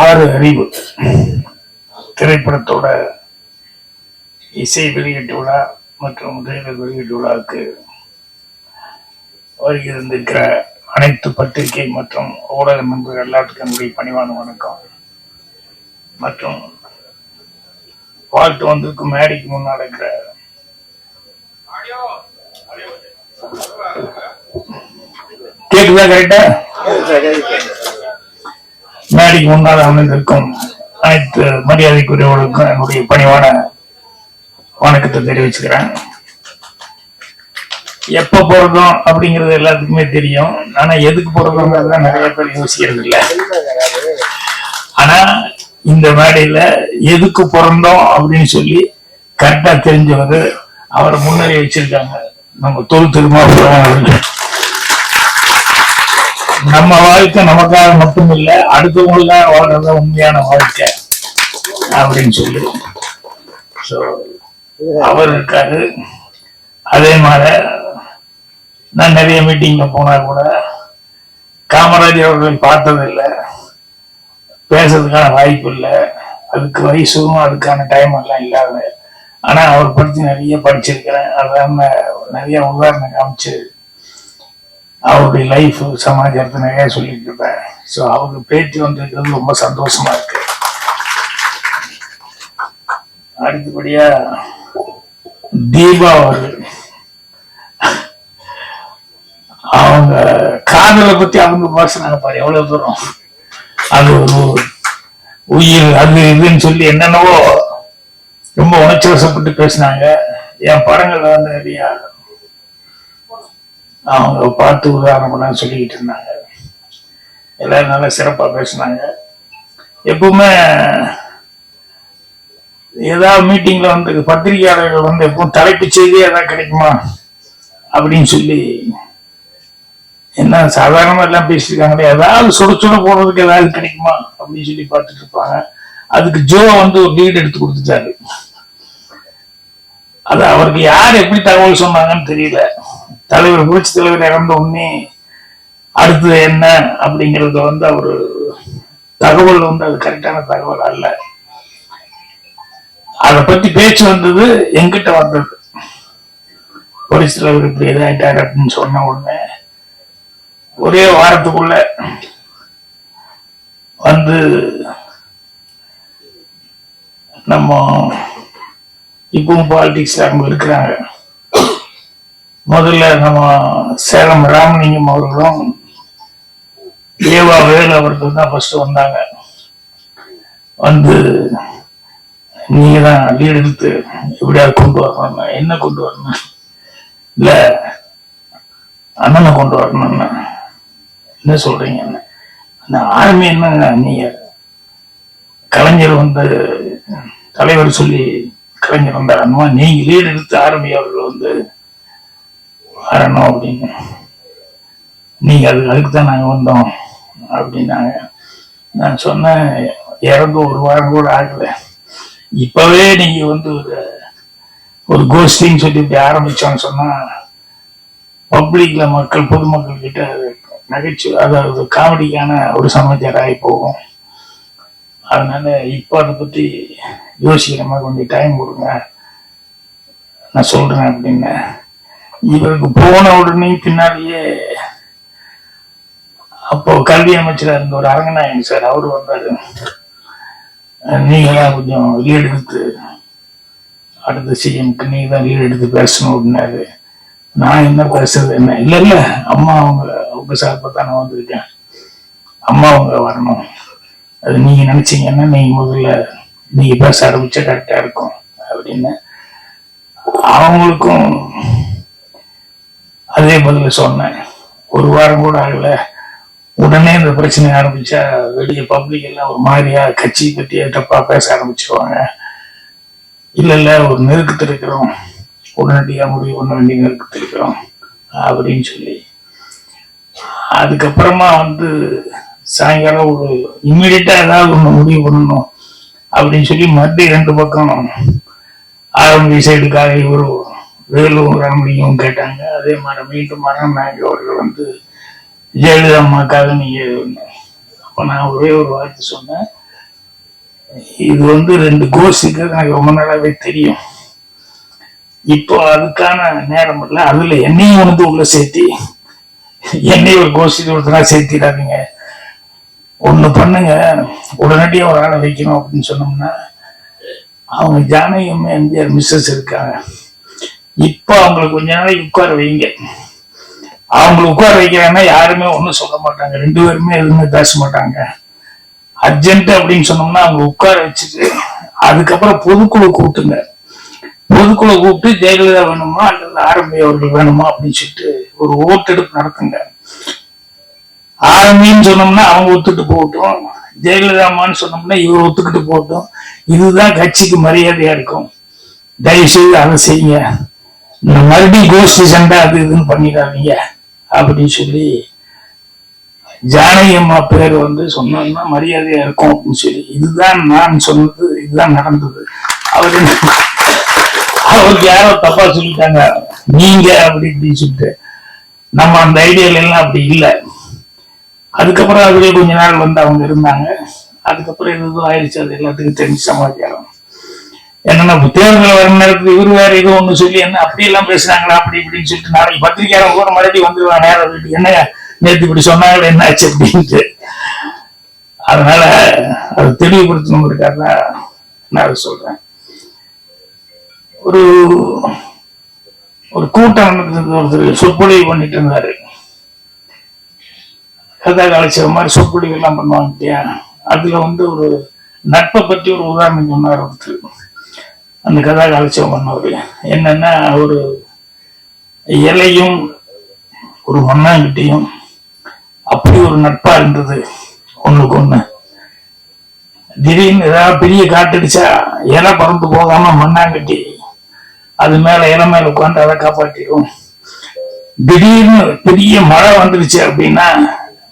ஆறு அறிவு. திரைப்படத்தோட இசை வெளியீட்டு விழா மற்றும் ட்ரெய்லர் வெளியீட்டு விழாவுக்கு வருகிருந்திருக்கிற அனைத்து பத்திரிகை மற்றும் ஊடக நண்பர்கள் எல்லாத்துக்கும் என்னுடைய பணிவான வணக்கம். மற்றும் வாழ்த்து வந்திருக்கும் மேடைக்கு முன்னால் இருக்கிற கேக்குதா கரெக்டா கண்ணாடிக்கு முன்னால் அமர்ந்திருக்கும் அனைத்து மரியாதைக்குரியவர்களுக்கும் என்னுடைய பணிவான வணக்கத்தை தெரிவிச்சுக்கிறேன். எப்ப பிறந்தோம் அப்படிங்கிறது எல்லாத்துக்குமே தெரியும். ஆனா எதுக்கு பிறந்தோங்கிறதுலாம் நிறைய பேர் யோசிக்கிறது இல்லை ஆனா இந்த மேடையில எதுக்கு பிறந்தோம் அப்படின்னு சொல்லி கரெக்டா தெரிஞ்சவர் அவரை முன்னறி வச்சிருக்காங்க. நம்ம தொல் திருமாவளவன் அவர்கள். நம்ம வாழ்க்கை நமக்காக மட்டும் இல்ல அடுத்தவங்களுக்காக வாழ்றது உண்மையான வாழ்க்கை அப்படின்னு சொல்லி. ஸோ அவர் இருக்காரு. அதே மாதிரி நான் நிறைய மீட்டிங்ல போனா கூட காமராஜர் அவர்களை பார்த்ததில்லை. பேசுறதுக்கான வாய்ப்பு இல்லை. அதுக்கு வயசும் அதுக்கான டைம் எல்லாம் இல்லாத ஆனா அவர் பற்றி நிறைய படிச்சிருக்கிறேன். அதான் நிறைய உதாரணம் காமிச்சு அவருடைய லைஃப் சமாச்சாரத்தை நிறைய சொல்லிட்டு இருப்பேன் ஸோ அவங்க பேச்சு வந்திருக்கிறது ரொம்ப சந்தோஷமா இருக்கு. அடுத்தபடியா தீபா அவர்கள். அவங்க காதலை பத்தி அவங்க பேசுனாங்க பாரு எவ்வளவு தூரம்? அது ஒரு உயிர் அது இதுன்னு சொல்லி என்னென்னவோ ரொம்ப உணர்ச்சி வசப்பட்டு பேசினாங்க. என் படங்கள் வந்து நிறையா அவங்க பார்த்து உதாரணம்லாம் சொல்லிக்கிட்டு இருந்தாங்க. எல்லாரும் நல்லா சிறப்பா பேசினாங்க. எப்பவுமே ஏதாவது மீட்டிங்ல வந்து பத்திரிகையாளர்கள் வந்து எப்பவும் தலைப்பு செய்தி ஏதாவது கிடைக்குமா? அப்படின்னு சொல்லி என்ன சாதாரணமா எல்லாம் பேசியிருக்காங்களே ஏதாவது சுட சுட போடுறதுக்கு ஏதாவது கிடைக்குமா? அப்படின்னு சொல்லி பார்த்துட்டு இருப்பாங்க. அதுக்கு ஜோ வந்து ஒரு லீடு எடுத்து கொடுத்துட்டாரு. அது அவருக்கு யார் எப்படி தகவல் சொன்னாங்கன்னு தெரியல. தலைவர் புரட்சி தலைவர் இறந்த உடனே அடுத்தது என்ன அப்படிங்கறது வந்து அவர் தகவல் வந்து அது கரெக்டான தகவல் அல்ல. அதை பத்தி பேச்சு வந்தது எங்கிட்ட வந்தது. புரட்சி தலைவர் இப்படி இதாயிட்டாரு அப்படின்னு சொன்ன உடனே ஒரே வாரத்துக்குள்ள வந்து நம்ம இப்பவும் பாலிடிக்ஸ்ல அவங்க இருக்கிறாங்க. முதல்ல நம்ம சேலம் ராமலிங்கம் அவர்களும் ஏவா வேலு அவர்கள் தான் ஃபர்ஸ்ட் வந்தாங்க. வந்து நீங்க தான் லீடு எடுத்து எப்படியாவது கொண்டு வரணும் என்ன கொண்டு வரணும் இல்ல அண்ணனை கொண்டு வரணும்னு. என்ன சொல்றீங்க அந்த ஆர்மி என்னங்க நீங்க? கலைஞர் வந்து தலைவர் சொல்லி கலைஞர் வந்தார். அந்த மாதிரி நீங்க லீடு எடுத்து ஆர்மி அவர்கள் வந்து வரணும் அப்படின்னு. நீங்க அது அதுக்கு தான் நாங்க வந்தோம் அப்படின்னாங்க. நான் சொன்னேன் இறந்து ஒரு வாரம் கூட ஆகல. இப்பவே நீங்க வந்து ஒரு ஒரு கோஷ்டின்னு சொல்லி இப்படி ஆரம்பிச்சோன்னு சொன்னா பப்ளிக்ல மக்கள் பொதுமக்கள் கிட்ட அது நகைச்சுவை அதாவது காமெடிக்கான ஒரு சமாச்சாரம் ஆகி போகும். அதனால இப்போ அதை பத்தி யோசிக்கிற மாதிரி கொஞ்சம் டைம் கொடுங்க. நான் சொல்றேன் அப்படின்னு. இவருக்கு போன உடனே பின்னாலேயே அப்போ கல்வி அமைச்சராக இருந்த ஒரு அரங்கநாயகன் சார் அவரு வந்தாரு. நீங்களா கொஞ்சம் லீடு எடுத்து அடுத்த சிஎம்க்கு நீங்க தான் லீடு எடுத்து பேசணும் அப்படின்னாரு. நான் என்ன பேசுறது என்ன? இல்ல இல்ல அம்மா அவங்க அவங்க சார்பா தான் நான் வந்திருக்கேன். அம்மா அவங்க வரணும். அது நீங்க நினைச்சீங்கன்னா நீங்க முதல்ல நீங்க பேச ஆரம்பிச்சா கரெக்டா இருக்கும் அப்படின்னு அவங்களுக்கும் அதே பதில சொன்னேன். ஒரு வாரம் கூட ஆகல. உடனே இந்த பிரச்சனை ஆரம்பிச்சா வெளியே பப்ளிக் எல்லாம் ஒரு மாதிரியா கட்சி பத்தி தப்பா பேச ஆரம்பிச்சிருவாங்க. இல்ல இல்ல ஒரு நெருக்கத்தில் இருக்கிறோம். உடனடியா முடிவு பண்ண வேண்டிய நெருக்கத்தில் இருக்கிறோம். அப்படின்னு சொல்லி. அதுக்கப்புறமா வந்து சாயங்காலம் ஒரு இம்மிடியட்டா ஏதாவது ஒண்ணு முடிவு பண்ணணும் அப்படின்னு சொல்லி மறுபடியும் ரெண்டு பக்கம் ஆரம்பி சைடுக்காக இவரும் வேலூர் ராமலிங்கம் கேட்டாங்க. அதே மாதிரி மீண்டும் மரணம் அவர்கள் வந்து ஜெயலலிதா அம்மாக்காக நீங்க அப்போ நான் ஒரே ஒரு வார்த்தை சொன்னேன். இது வந்து ரெண்டு கோஷிக்கு எனக்கு ரொம்ப நாளாவே தெரியும். இப்போ அதுக்கான நேரம் இல்லை. அதுல என்னையும் வந்து உள்ள சேர்த்தி என்னையும் ஒரு கோஷ்டி ஒருத்தனா சேர்த்திடாதீங்க. ஒண்ணு பண்ணுங்க. உடனடியாக ஒரு ஆளை வைக்கணும் அப்படின்னு சொன்னோம்னா அவங்க ஜானகியம் எம்ஜிஆர் மிஸ்ஸஸ் இருக்காங்க. இப்ப அவங்களுக்கு கொஞ்ச நாளைக்கு உட்கார வைங்க. அவங்களை உட்கார வைக்கிறாங்கன்னா யாருமே ஒன்றும் சொல்ல மாட்டாங்க. ரெண்டு பேருமே எதுவுமே பேச மாட்டாங்க. அர்ஜென்ட் அப்படின்னு சொன்னோம்னா அவங்க உட்கார வச்சுட்டு அதுக்கப்புறம் பொதுக்குழு கூப்பிட்டுங்க பொதுக்குழு கூப்பிட்டு ஜெயலலிதா வேணுமா அல்லது ஆரம்பி அவர்கள் வேணுமா அப்படின்னு சொல்லிட்டு ஒரு ஓட்டெடுப்பு நடத்துங்க. ஆரம்பின்னு சொன்னோம்னா அவங்க ஒத்துட்டு போகட்டும். ஜெயலலிதாமான்னு சொன்னோம்னா இவர் ஒத்துக்கிட்டு போகட்டும். இதுதான் கட்சிக்கு மரியாதையா இருக்கும். தயவு செய்து அதை செய்யுங்க. மறுபடியும் கோஷ்டி சண்டை அது இதுன்னு பண்ணிடாதீங்க அப்படின்னு சொல்லி ஜானகி அம்மா பேர் வந்து சொன்னோம்னா மரியாதையா இருக்கும் அப்படின்னு சொல்லி இதுதான் நான் சொன்னது இதுதான் நடந்தது. அவர் அவருக்கு யாரோ தப்பா சொல்லிட்டாங்க. நீங்க அப்படி இப்படின்னு சொல்லிட்டு. நம்ம அந்த ஐடியால எல்லாம் அப்படி இல்லை. அதுக்கப்புறம் அதுலேயே கொஞ்ச நாள் வந்து அவங்க இருந்தாங்க. அதுக்கப்புறம் இது ஆயிடுச்சு. அது எல்லாத்துக்கும் தெரிஞ்சு சமாச்சாரம். என்னன்னா புத்தகங்கள் தேர்தல் வர நேரத்துல இவர் வேற ஏதோ ஒண்ணு சொல்லி என்ன அப்படி எல்லாம் பேசுறாங்களா அப்படி இப்படின்னு சொல்லிட்டு நாளைக்கு பத்திரிக்கையாளர் கூட மறுபடியும் வந்துருவாங்க நேரம் வீட்டுக்கு. என்ன நேத்து இப்படி சொன்னாங்களே என்ன ஆச்சு அப்படின்ட்டு. அதனால அது தெளிவுபடுத்தணும் தான் நான் அதை சொல்றேன். ஒரு ஒரு கூட்டம் நடந்தது ஒருத்தர் சொற்பொழிவு பண்ணிட்டு இருந்தாரு. கதா கலைச்ச மாதிரி சொற்பொழிவு எல்லாம் பண்ணுவாங்க இல்லையா? அதுல வந்து ஒரு நட்பை பற்றி ஒரு உதாரணம் சொன்னார் ஒருத்தர். அந்த கதா கலைச்சம் பண்ணவர். என்னன்னா ஒரு இலையும் ஒரு மண்ணாங்கட்டியும் அப்படி ஒரு நட்பா இருந்தது. ஒண்ணுக்கு ஒண்ணு. திடீர்னு ஏதாவது பெரிய காட்டடிச்சா இலை பறந்து போகாம மண்ணாங்கட்டி அது மேல இலை மேல உட்காந்து அதை காப்பாற்றிடும் திடீர்னு பெரிய மழை வந்துருச்சு அப்படின்னா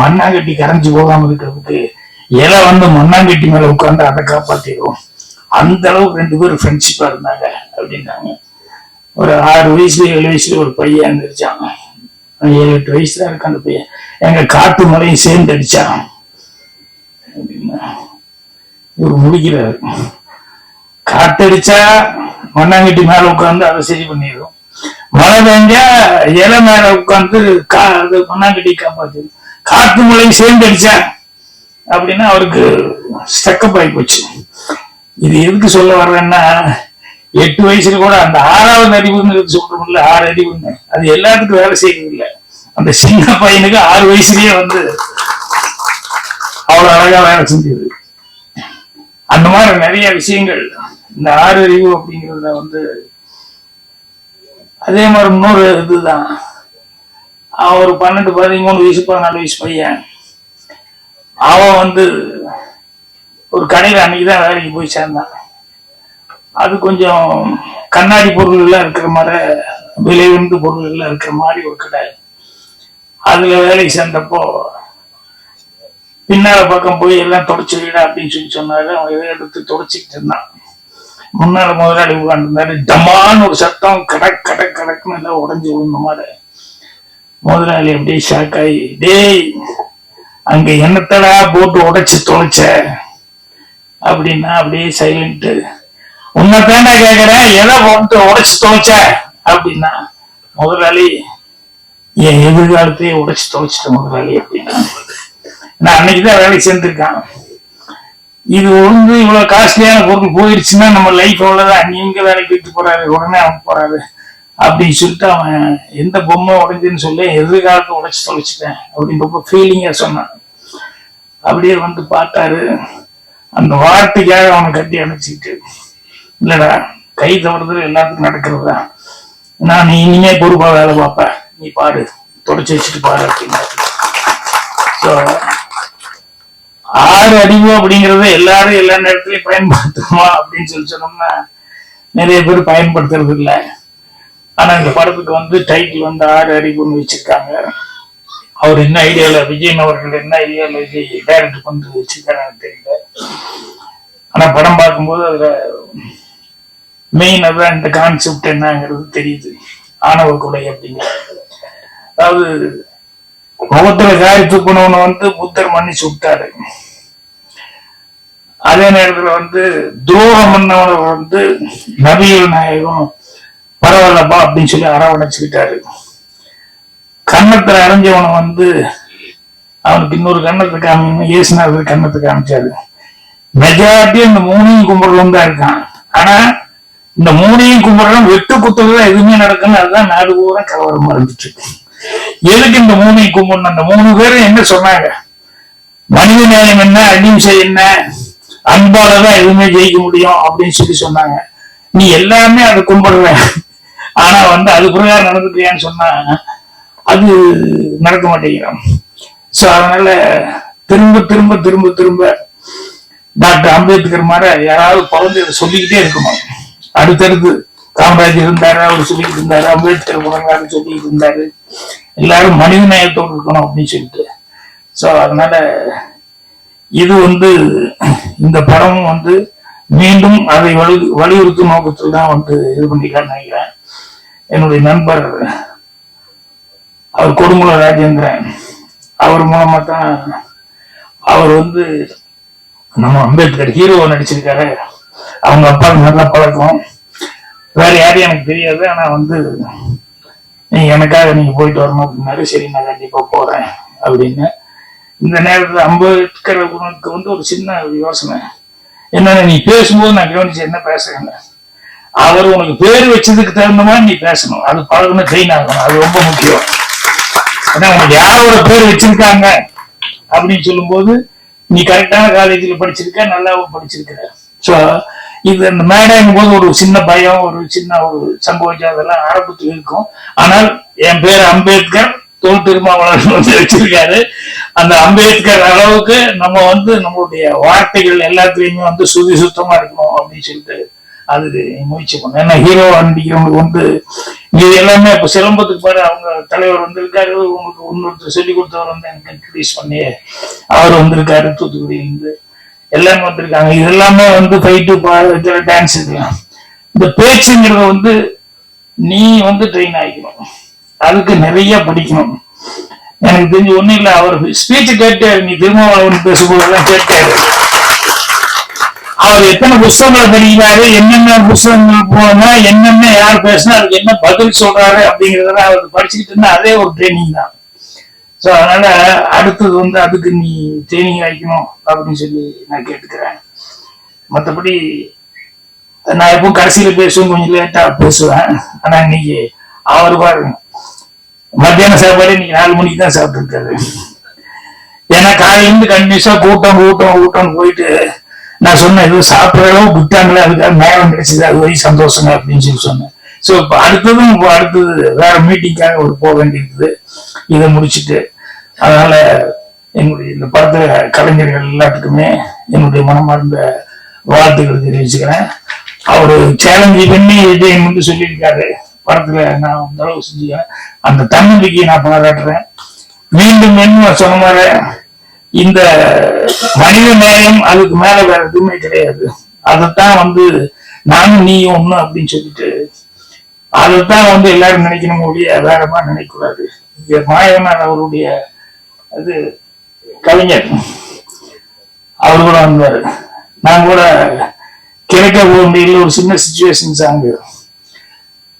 மண்ணாங்கட்டி கரைஞ்சு போகாம இருக்கிறதுக்கு இலை வந்து மண்ணாங்கட்டி மேல உட்காந்து அதை காப்பாற்றிடும் அந்த அளவுக்கு ரெண்டு பேரும் ஃப்ரெண்ட்ஷிப்பா இருந்தாங்க அப்படின்னாங்க. ஒரு ஆறு வயசுல ஏழு வயசுல ஒரு பையன் இருந்துருச்சாங்க ஏழு எட்டு வயசுல இருக்க இருக்கு அந்த பையன். எங்க காட்டு மலையும் சேர்ந்து அடிச்சான். ஒரு முடிக்கிறாரு. காத்தடிச்சா மண்ணாங்கட்டி மேல உட்காந்து அதை சரி பண்ணிடும் மழை பெஞ்சா இலை மேல உட்காந்து கா அது மண்ணாங்கட்டி காப்பாத்திடும் காத்து மழை சேர்ந்து அடிச்சா அப்படின்னா அவருக்கு ஸ்டக்கப் ஆகி போச்சு. இது எதுக்கு சொல்ல வர்றேன்னா எட்டு வயசுல கூட அந்த ஆறாவது அறிவுங்கிறது சொல்றோம்ல ஆறு அறிவுங்க அது எல்லாத்துக்கும் வேலை செய்யறது இல்ல அந்த சின்ன பையனுக்கு ஆறு வயசுலயே வந்து அவ்வளவு அழகா வேலை செஞ்சது. அந்த மாதிரி நிறைய விஷயங்கள். இந்த ஆறு அறிவு அப்படிங்கிறத வந்து அதே மாதிரி இன்னொரு இதுதான். அவன் ஒரு பன்னெண்டு பதிமூணு வயசு பதினாலு வயசு பையன். அவன் வந்து ஒரு கடையில் அன்னைக்கு தான் வேலைக்கு போய் சேர்ந்தான். அது கொஞ்சம் கண்ணாடி பொருள்கள்லாம் இருக்கிற மாதிரி விலை உண்டு பொருள்கள்லாம் இருக்கிற மாதிரி ஒரு கடை. அதில் வேலைக்கு சேர்ந்தப்போ பின்னால் பக்கம் போய் எல்லாம் தொடச்சு விட அப்படின்னு சொல்லி சொன்னாரு. அவன் இதை எடுத்து தொடச்சிக்கிட்டு இருந்தான். முன்னால முதலாளி உட்காந்துருந்தாரு டமான்னு ஒரு சத்தம் கடக் கடக் கடக்குன்னு எல்லாம் உடஞ்சி விழுந்த மாதிரி. முதலாளி அப்படியே ஷாக் ஆகி டேய் அங்கே என்னத்தடா போட்டு உடைச்சி தொலைச்ச? அப்படின்னா அப்படியே சைலண்ட் உன்னை தாண்டா கேட்குறேன் எதை போட்டு உடைச்சு தொலைச்ச அப்படின்னா முதலாளி என் எதிர்காலத்தையே உடைச்சு துவைச்சிட்ட முதலாளி அப்படின்னா. நான் அன்னைக்குதான் வேலைக்கு சேர்ந்துருக்கான். இது வந்து இவ்வளவு காஸ்ட்லியான பொருள் போயிருச்சுன்னா நம்ம லைஃப் அவ்வளவுதான். நீங்க வேலைக்கு விட்டு போறாரு உடனே அவன் போறாரு. அப்படின்னு சொல்லிட்டு அவன் எந்த பொம்மை உடைஞ்சுன்னு சொல்லி எதிர்காலத்தை உடைச்சு தொலைச்சிட்டேன் அப்படின்னு ரொம்ப ஃபீலிங்கா சொன்னான். அப்படியே வந்து பார்த்தாரு. அந்த வார்த்தைக்காக அவனை கட்டி அனுப்பிச்சிட்டு இல்லடா கை தவறுதல் எல்லாத்துக்கும் நடக்கிறது தான் நான் நீ இனிமே பொறுப்பா வேலை பார்ப்ப. நீ பாரு தொடச்சி வச்சுட்டு பாரு அப்படின்னு. ஸோ ஆறு அறிவு அப்படிங்கறத எல்லாரும் எல்லா நேரத்திலயும் பயன்படுத்துமா அப்படின்னு சொல்லி சொன்னோம்னா நிறைய பேர் பயன்படுத்துறது இல்லை. ஆனா இந்த படத்துக்கு வந்து டைட்டில் வந்து ஆறு அறிவுன்னு வச்சிருக்காங்க. அவர் என்ன ஐடியால விஜயன் அவர்கள் என்ன ஐடியால விஜய் டைரக்டர் வந்து வச்சிருக்காருன்னு தெரியல. ஆனா படம் பார்க்கும்போது அதுல மெயின் அதான் இந்த கான்செப்ட் என்னங்கிறது தெரியுது. ஆணவ கொலை அப்படிங்கிறது அதாவது முகத்துல காரி துப்புனவனை வந்து புத்தர் மன்னிச்சு விட்டாரு. அதே நேரத்துல வந்து துரோகம் பண்ணவனை வந்து நவீன நாயகம் பரவாயில்லப்பா அப்படின்னு சொல்லி அரவணைச்சுக்கிட்டாரு. கன்னத்துல அரைஞ்சவனை வந்து அவனுக்கு இன்னொரு கன்னத்தை இயேசுனா இயேசுநாதர் கன்னத்தை காமிச்சாரு. மெஜாரிட்டி இந்த மூணையும் கும்பிடலும் தான் இருக்கான். ஆனா இந்த மூணையும் கும்பிடலாம் வெட்டு குத்துறதுல எதுவுமே நடக்குன்னு அதுதான் நாடு பூரா கலவரமா இருந்துச்சு எதுக்கு இந்த மூணையும் கும்பிடணும்? அந்த மூணு பேரும் என்ன சொன்னாங்க? மனித நேயம் என்ன? அகிம்சை என்ன? அன்பாலதான் எதுவுமே ஜெயிக்க முடியும் அப்படின்னு சொல்லி சொன்னாங்க. நீ எல்லாமே அதை கும்பிடுற ஆனா வந்து அது பிரகாரம் நடந்துட்டியான்னு சொன்னா அது நடக்க மாட்டேங்கிறான். சோ அதனால திரும்ப திரும்ப திரும்ப திரும்ப டாக்டர் அம்பேத்கர் மாதிரி யாராவது பிறந்து இதை சொல்லிக்கிட்டே இருக்கணும் அடுத்தடுத்து காமராஜர் இருந்தாரு அவர் சொல்லிக்கிட்டு இருந்தாரு அம்பேத்கர் முழங்காரு சொல்லிக்கிட்டு இருந்தாரு. எல்லாரும் மனித நேயத்தோடு இருக்கணும் அப்படின்னு சொல்லிட்டு. ஸோ அதனால இது வந்து இந்த படமும் வந்து மீண்டும் அதை வலி வலியுறுத்தும் நோக்கத்தில் தான் வந்து இது பண்ணிக்கலாம்னு நினைக்கிறேன். என்னுடைய நண்பர் அவர் கொடுமுல ராஜேந்திரன். அவர் மூலமா தான் அவர் வந்து நம்ம அம்பேத்கர் ஹீரோவை நடிச்சிருக்காரு. அவங்க அப்பா நல்ல பழக்கம். வேற யாரும் எனக்கு தெரியாது. ஆனா வந்து நீங்க எனக்காக நீங்க போயிட்டு வரணும் அப்படின்னாரு. சரி நான் கண்டிப்பா போறேன் அப்படின்னு. இந்த நேரத்துல அம்பேத்கர் குணத்துக்கு வந்து ஒரு சின்ன யோசனை. என்னன்னா நீ பேசும்போது நான் கவனிச்சு என்ன பேசுறேன்னு. அவர் உனக்கு பேர் வச்சதுக்கு தகுந்த மாதிரி நீ பேசணும். அது பழகணும் ட்ரெயின் ஆகணும். அது ரொம்ப முக்கியம். ஏன்னா உனக்கு யாரோட பேர் வச்சிருக்காங்க அப்படின்னு சொல்லும்போது நீ கரெக்டான காலேஜில் படிச்சிருக்க நல்லாவும் படிச்சிருக்கிற ஸோ இது அந்த மேடைங்கும் போது ஒரு சின்ன பயம் ஒரு சின்ன ஒரு சம்பவம் அதெல்லாம் ஆரம்பத்தில் இருக்கும். ஆனால் என் பேர் அம்பேத்கர் தோல் திருமாவளவன் வந்து வச்சிருக்காரு. அந்த அம்பேத்கர் அளவுக்கு நம்ம வந்து நம்மளுடைய வார்த்தைகள் எல்லாத்துலேயுமே வந்து சுதி சுத்தமா இருக்கணும் அப்படின்னு சொல்லிட்டு அது முயற்சி பண்ணோம். ஏன்னா ஹீரோ நடிக்கிறவங்களுக்கு வந்து இது எல்லாமே இப்ப சிலம்பத்துக்கு பாரு அவங்க தலைவர் வந்திருக்காரு. உங்களுக்கு இன்னொருத்தர் சொல்லி கொடுத்தவர் வந்து எனக்கு இன்ட்ரடியூஸ் பண்ணி அவர் வந்திருக்காரு தூத்துக்குடியிலிருந்து எல்லாமே வந்திருக்காங்க. இது எல்லாமே வந்து ஃபைட்டு பாடுற டான்ஸ் இதெல்லாம். இந்த பேச்சுங்கிறத வந்து நீ வந்து ட்ரெயின் ஆகிக்கணும். அதுக்கு நிறைய படிக்கணும். எனக்கு தெரிஞ்சு ஒண்ணும் இல்லை அவர் ஸ்பீச் கேட்டு நீ திருமாவளவன் பேசும்போதெல்லாம் கேட்டாரு. அவர் எத்தனை புஸ்தகங்களை படிக்கிறாரு என்னென்ன புஸ்தகங்கள் போனா என்னென்ன யார் பேசினா அதுக்கு என்ன பதில் சொல்றாரு அப்படிங்கறத அவர் படிச்சுக்கிட்டு இருந்தா அதே ஒரு ட்ரைனிங் தான். ஸோ அதனால அடுத்தது வந்து அதுக்கு நீ ட்ரைனிங் ஆகிக்கணும் அப்படின்னு சொல்லி நான் கேட்டுக்கிறேன். மற்றபடி நான் எப்போ கடைசியில் பேசுவேன் கொஞ்சம் லேட்டா பேசுவேன். ஆனா இன்னைக்கு அவர் பாருங்க மத்தியான சாப்பாடு இன்னைக்கு நாலு மணிக்கு தான் சாப்பிட்டு இருக்காரு ஏன்னா காலையிலேருந்து கண்டினியூஸா கூட்டம் கூட்டம் கூட்டம்னு போயிட்டு நான் சொன்னேன் ஏதோ சாப்பிட்ற விட்டாங்களே அதுக்காக நேரம் கிடைச்சது அது வரையும் சந்தோஷங்க அப்படின்னு சொல்லி சொன்னேன். ஸோ இப்போ அடுத்ததும் இப்போ அடுத்தது வேற மீட்டிங்காக ஒரு போக வேண்டியிருக்குது. இதை முடிச்சுட்டு அதனால என்னுடைய இந்த படத்துல கலைஞர்கள் எல்லாத்துக்குமே என்னுடைய மனமார்ந்த வாழ்த்துக்கள் தெரிவிச்சுக்கிறேன். அவரு சேலஞ்சு பண்ணி விஜயன் வந்து சொல்லியிருக்காரு. படத்துல நான் அந்த அளவு செஞ்சுக்கிறேன். அந்த தன்னம்பிக்கையை நான் பாராட்டுறேன். மீண்டும் மீண்டும் சொன்ன மாதிரி இந்த மனித நேயம் அதுக்கு மேல வேற எதுவுமே கிடையாது. அதைத்தான் வந்து நானும் நீயும் ஒண்ணு அப்படின்னு சொல்லிட்டு அதைத்தான் வந்து எல்லாரும் நினைக்கணும் ஒழிய வேறமா நினைக்கூடாது மாயவனார் அவருடைய அது கவிஞர் அவர் கூட வந்தாரு. நான் கூட கிடைக்க போண்டியில் ஒரு சின்ன சுச்சுவேஷன் சாங்கு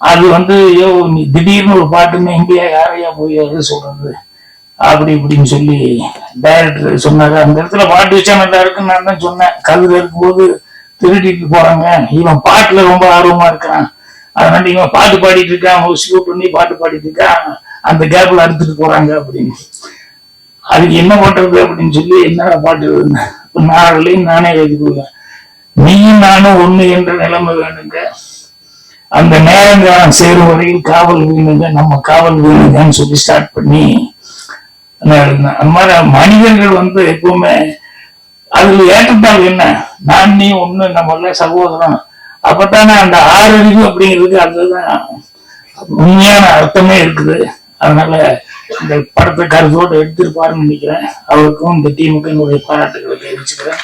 அது வந்து ஐயோ நீ திடீர்னு ஒரு பாட்டுன்னு எங்கேயா யாரையா போய் அது சொல்றது? அப்படி இப்படின்னு சொல்லி டைரக்டர் சொன்னாரு. அந்த இடத்துல பாட்டு வச்சா நல்லா இருக்குன்னு நான் தான் சொன்னேன். கவிதை இருக்கும்போது திருடிட்டு போறாங்க. இவன் பாட்டுல ரொம்ப ஆர்வமா இருக்கான் அதனால இவன் பாட்டு பாடிட்டு இருக்கான். ஷூட் பண்ணி பாட்டு பாடிட்டு இருக்கான். அந்த கேப்ல அறுத்துட்டு போறாங்க அப்படின்னு. அதுக்கு என்ன பண்றது அப்படின்னு சொல்லி என்னடா பாட்டு நாளையும் நானே எழுதி கொடுப்பேன் நீயும் நானும் ஒண்ணு என்ற நிலைமை வேணுங்க. அந்த நேரங்காலம் சேரும் வரையில் காவல் வீணுங்க. நம்ம காவல் வீணுங்கன்னு சொல்லி ஸ்டார்ட் பண்ணி அந்த மாதிரி மனிதர்கள் வந்து எப்பவுமே அதுல ஏற்றத்தால் என்ன? நான் நீ ஒண்ணு நம்ம எல்லாம் சகோதரன். அப்பத்தானே அந்த அறிவு அப்படிங்கிறதுக்கு அதுதான் உண்மையான அர்த்தமே இருக்குது. அதனால இந்த படத்தை கருத்தோடு எடுத்திருப்பாருன்னு நினைக்கிறேன். அவருக்கும் இந்த டீமுக்கும் என்னுடைய பாராட்டுகளை தெரிவிச்சுக்கிறேன்.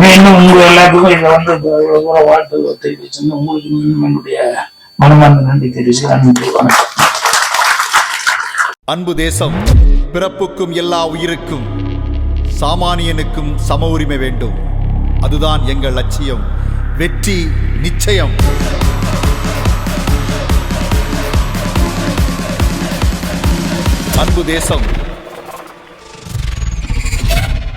மீண்டும் உங்க எல்லாத்துக்கும் இதை வந்து இவ்வளவு தூரம் வாழ்த்து தெரிவிச்சு உங்களுக்கு மீண்டும் என்னுடைய மனமார்ந்த நன்றி தெரிவிச்சுக்கிறேன். நன்றி வணக்கம். அன்பு தேசம் பிறப்புக்கும் எல்லா உயிருக்கும் சாமானியனுக்கும் சம உரிமை வேண்டும். அதுதான் எங்கள் லட்சியம். வெற்றி நிச்சயம். அன்பு தேசம்